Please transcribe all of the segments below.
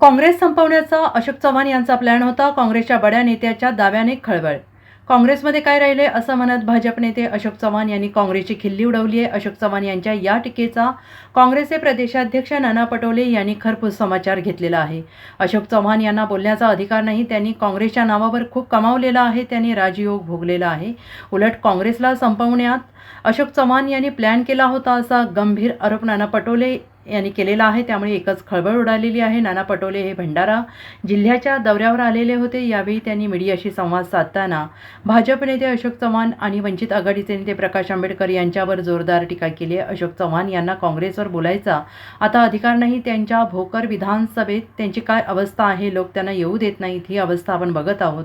काँग्रेस संपवण्याचा अशोक चव्हाण यांचा प्लॅन होता काँग्रेसच्या बड्या नेत्याच्या दाव्याने खळबळ. काँग्रेसमध्ये काय राहिले असं म्हणत भाजप नेते अशोक चव्हाण यांनी काँग्रेसची खिल्ली उडवली आहे. अशोक चव्हाण यांच्या या टीकेचा काँग्रेसचे प्रदेशाध्यक्ष नाना पटोले यांनी खरपूस समाचार घेतलेला आहे. अशोक चव्हाण यांना बोलण्याचा अधिकार नाही. त्यांनी काँग्रेसच्या नावावर खूप कमावलेला आहे. त्यांनी राजयोग भोगलेला आहे. उलट काँग्रेसला संपवण्यात अशोक चव्हाण यांनी प्लॅन केला होता असा गंभीर आरोप नाना पटोले यांनी केलेला आहे. त्यामुळे एकच खळबळ उडालेली आहे. नाना पटोले हे भंडारा जिल्ह्याच्या दौऱ्यावर आलेले होते. यावेळी त्यांनी मीडियाशी संवाद साधताना भाजप नेते अशोक चव्हाण आणि वंचित आघाडीचे नेते प्रकाश आंबेडकर यांच्यावर जोरदार टीका केली. आहे अशोक चव्हाण यांना काँग्रेसवर बोलायचा आता अधिकार नाही. त्यांच्या भोकर विधानसभेत त्यांची काय अवस्था आहे? लोक त्यांना येऊ देत नाहीत. ही अवस्था आपण बघत आहोत.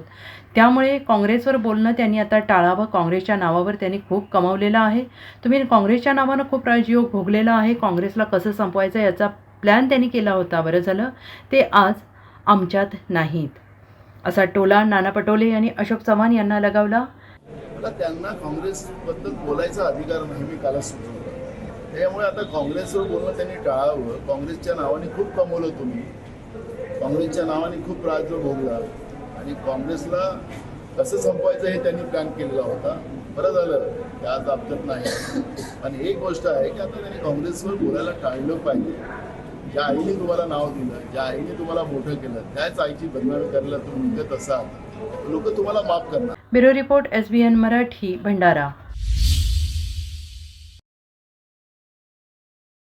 त्यामुळे काँग्रेसवर बोलणं त्यांनी आता टाळावं. काँग्रेसच्या नावावर त्यांनी खूप कमावलेलं आहे. तुम्ही काँग्रेसच्या नावानं खूप राजयोग भोगलेला आहे. काँग्रेसला कसं संपवायचं याचा प्लॅन त्यांनी केला होता. बरं झालं? ते आज आमच्यात नाहीत. असा टोला नाना पटोले यांनी अशोक चव्हाण यांना लगावला. मला त्यांना काँग्रेसबद्दल बोलायचा अधिकार नाही मी कालच सुचवलं. त्यामुळे आता काँग्रेसवर बोलणं त्यांनी टाळावं. काँग्रेसच्या नावाने खूप कमवलं तुम्ही. काँग्रेसच्या नावाने खूप राज्य भोगला. आणि काँग्रेसला कसं संपवायचं हे त्यांनी प्लॅन केलेला होता. बरं झालं ते आज आमच्यात नाही. आणि एक गोष्ट आहे की आता त्यांनी काँग्रेसवर बोलायला टाळलं पाहिजे. ज्या आईने तुम्हाला नाव दिलं ज्या आईने तुम्हाला मोठं केलं त्याच आईची बदनामी करायला तुम्ही निघत असाल लोक तुम्हाला माफ करणार. Bureau report S B N Marathi Bhandara.